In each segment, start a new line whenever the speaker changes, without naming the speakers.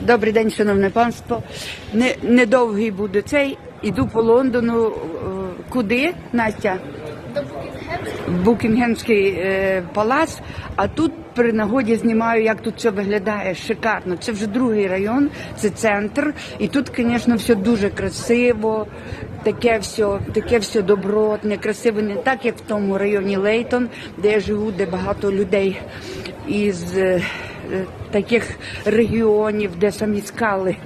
Добрий день, шановне панство. Не, недовгий буде цей. Іду по Лондону. Е, Куди, Настя? Букінгемський е, палац, а тут при нагоді знімаю, як тут все виглядає шикарно. Це вже другий район, це центр. І тут, звісно, все дуже красиво, таке все, таке все добротне, красиве, не так, як в тому районі Лейтон, де я живу, де багато людей із е, таких регіонів, де самі скали.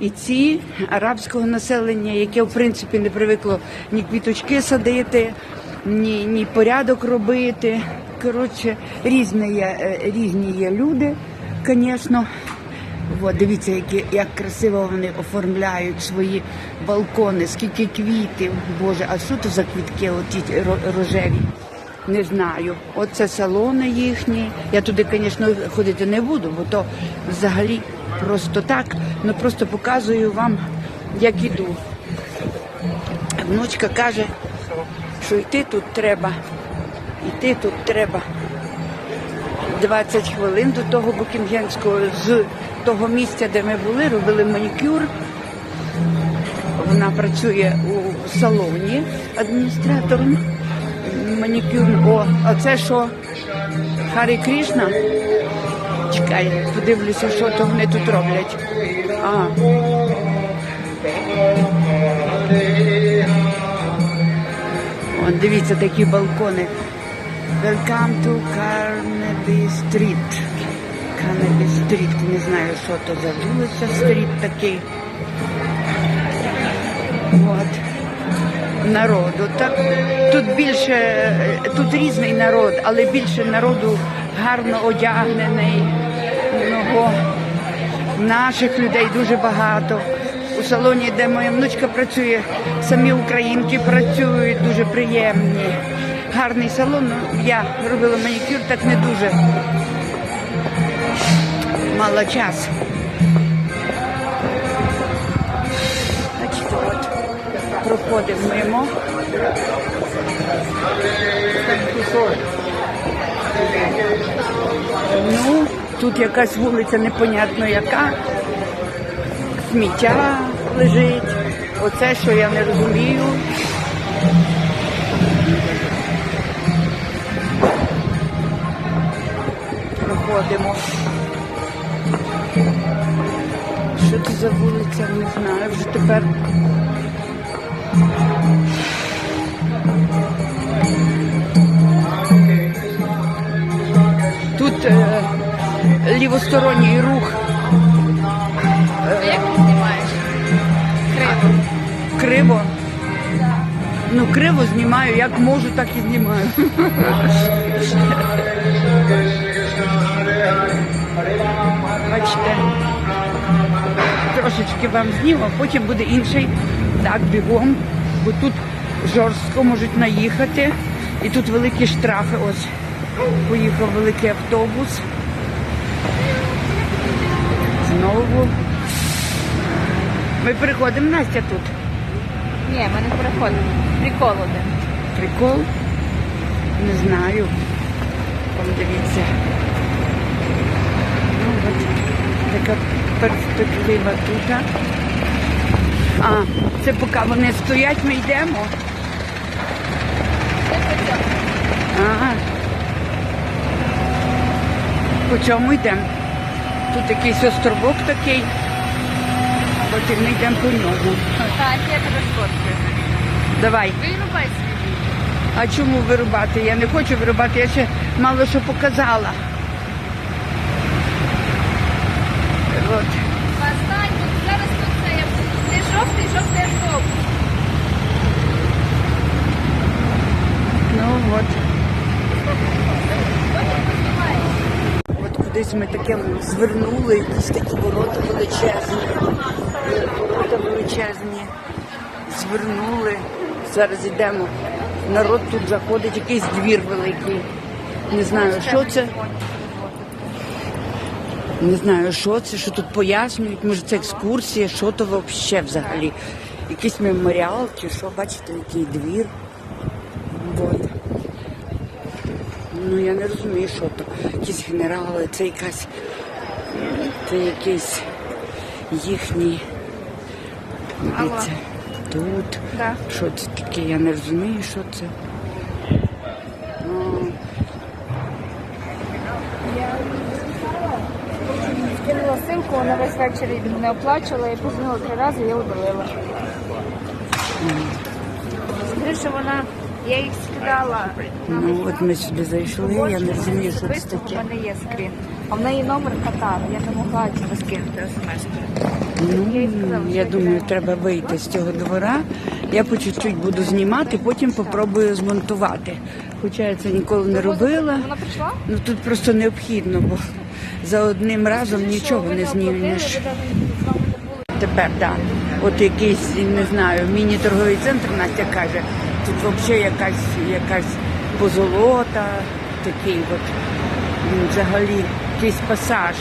І ці арабського населення, яке в принципі не привикло ні квіточки садити, ні, ні порядок робити. Коротше, різні є, е, різні є люди, звісно. От, дивіться, які, як красиво вони оформляють свої балкони, скільки квітів. Боже, а що то за квітки оті ро- рожеві? Не знаю. Оце салони їхні. Я туди, звісно, ходити не буду, бо то взагалі просто так. Ну просто показую вам, як іду. Внучка каже, що йти тут треба. Йти тут треба 20 хвилин до того Букінгенського з того місця, де ми були, робили манікюр. Вона працює у салоні адміністратором. Манікюр. О, а це що? Харі Крішна? Чекай, подивлюся, що то вони тут роблять. А. О, дивіться такі балкони. Welcome to Carnaby Street. Carnaby Street. Не знаю, що то за вулиця, стріт такий. От. Народу. Так, тут більше, тут різний народ, але більше народу гарно одягнений. Много. Наших людей дуже багато. У салоні, де моя внучка працює, самі українки працюють, дуже приємні. Гарний салон. Ну, Я робила манікюр, так не дуже мала час. Проходимо мимо. Ну, тут якась вулиця непонятно яка. Сміття лежить. Оце, що я не розумію. Проходимо. Що це за вулиця, не знаю. Вже тепер лівосторонній рух
А як ти знімаєш? Криво.
криво. Ну, криво знімаю, як можу, так і знімаю. Бачите, трошечки вам зніму, потім буде інший. Так, бігом, бо тут жорстко можуть наїхати. І тут великі штрафи. Ось поїхав великий автобус. Знову. Ми переходимо Настя тут.
Ні, ми не переходимо. Прикол один.
Прикол? Не знаю. Там дивіться. Ну, от така перспектива тут. А, це поки вони стоять, ми йдемо. Ага. По чому йдемо? Тут якийсь островок такий. Потім ми йдемо по ньому.
Так, я тебе сфоткаю.
Давай.
Вирубай свій.
А чому вирубати? Я не хочу вирубати, я ще мало що показала. От.
Останній. Зараз тут це я Ти жовтий.
Ну от. От кудись ми таке звернули, якісь такі ворота величезні. Ворота величезні. Звернули. Зараз йдемо. Народ тут заходить, якийсь двір великий. Не знаю, що це. Не знаю, що це, що тут пояснюють. Може, це екскурсія, що то взагалі. Якийсь меморіал чи що, бачите, який двір. Ну я не розумію, що то. Якісь генерали, це якась. Це якийсь їхній.
Алло.
Дивіться, тут.
Да.
Що це таке? Я не розумію, що це. О,
Скинула ссылку, вона весь вечір не оплачувала і позвонила три рази, я удалила. Скажи, що вона, я їх
Ну от ми сюди зайшли, я не розумію, що це таке.
мене є скрін. А в неї номер Катар, я не могла тебе скинути смс.
Ну,
Я
думаю, треба вийти з цього двора. Я по чуть-чуть буду знімати, потім попробую змонтувати. Хоча я це ніколи не робила.
Вона прийшла?
Ну тут просто необхідно, бо за одним разом нічого не знімеш. Тепер так. От якийсь, не знаю, міні-торговий центр Настя каже, тут взагалі якась, якась позолота, такий от м, взагалі якийсь пасаж.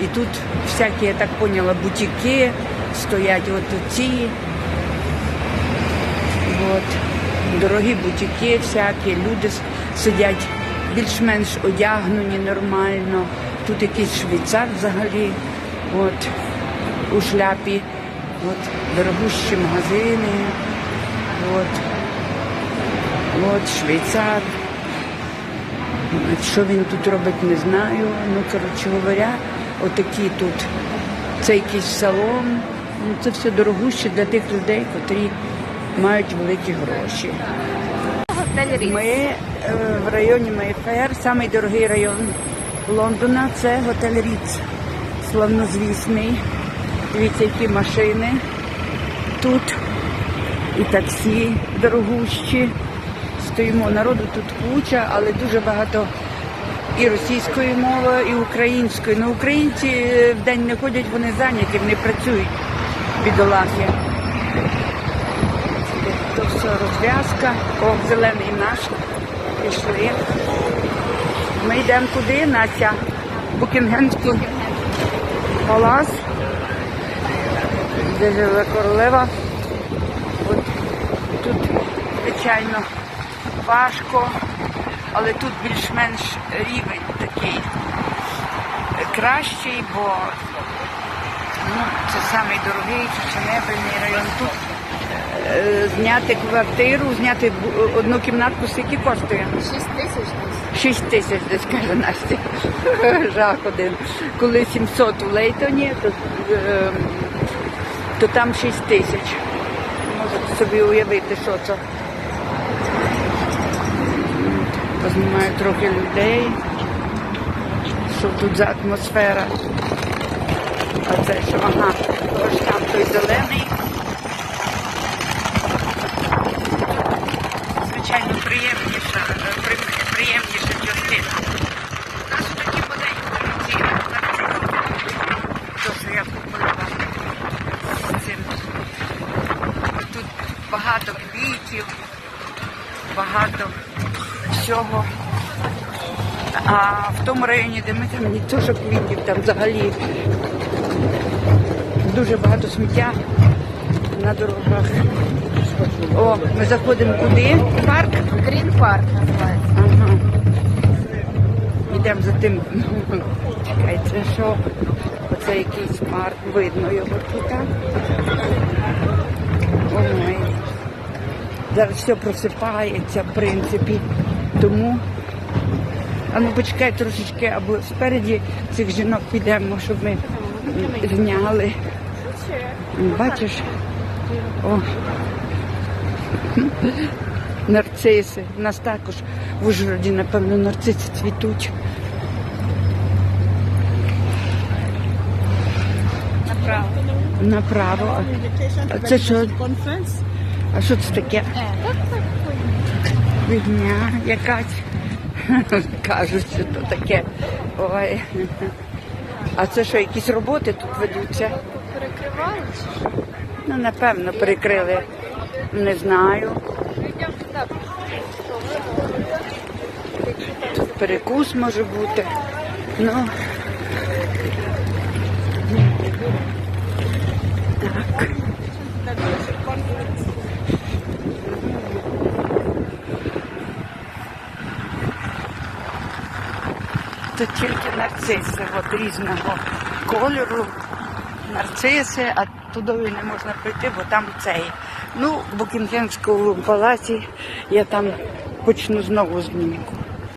І тут всякі, я так поняла, бутіки стоять от ці. От. Дорогі бутіки всякі, люди сидять більш-менш одягнені нормально. Тут якийсь швейцар взагалі. От у шляпі, от, дорогущі магазини, от, от швейцар. Що він тут робить, не знаю. Ну, коротше говоря, отакі тут. Це якийсь салон. Ну, це все дорогуще для тих людей, котрі мають великі гроші. Ми е, в районі Майфер, самий дорогий район Лондона, це готель Ріц. Славнозвісний. Дивіться, які машини тут. І таксі дорогущі. Стоїмо, народу тут куча, але дуже багато і російської мови, і української. Ну, українці е, в день не ходять, вони зайняті, вони працюють, бідолахи. То все розв'язка. О, зелений наш. Пішли. Ми йдемо куди, Настя? Букінгемський палац, де живе королева. От тут, звичайно, важко, але тут більш-менш рівень такий кращий, бо ну, це самий дорогий фешенебельний район. Тут е, зняти квартиру, зняти одну кімнатку, скільки коштує?
6 тисяч десь.
6 тисяч десь каже Настя. Жах один. Коли 700 у Лейтоні, то, е, то там 6 тисяч. Можете собі уявити, що це. Познімаю трохи людей. Що тут за атмосфера. А це що, ага, ось там той зелений. Звичайно, приємніша, при- приємніша частина. У нас такі маленькі то, що я купила цим. Тут багато квітів, багато всього. А в тому районі, де ми там не то, що квітів, там взагалі дуже багато сміття на дорогах. О, ми заходимо куди? Парк?
Грін парк називається.
Ага. Йдемо за тим. Чекай, це що? Оце якийсь парк, видно його тут. Ой. Зараз все просипається, в принципі. Тому. А ну почекай трошечки, або спереді цих жінок підемо, щоб ми зняли. Бачиш? О. Нарциси. У нас також в Ужгороді, напевно, нарциси цвітуть.
Направо.
Направо. А це що? А що це таке? Фігня якась. Кажуть, що то таке. Ой. А це що, якісь роботи тут ведуться?
Перекривали чи що?
Ну, напевно, перекрили. Не знаю. Тут перекус може бути. Ну. Так. Тут тільки нарциси от різного кольору. нарциси, а туди не можна прийти, бо там цей. Ну, в Букінгемському палаці я там почну знову знімку.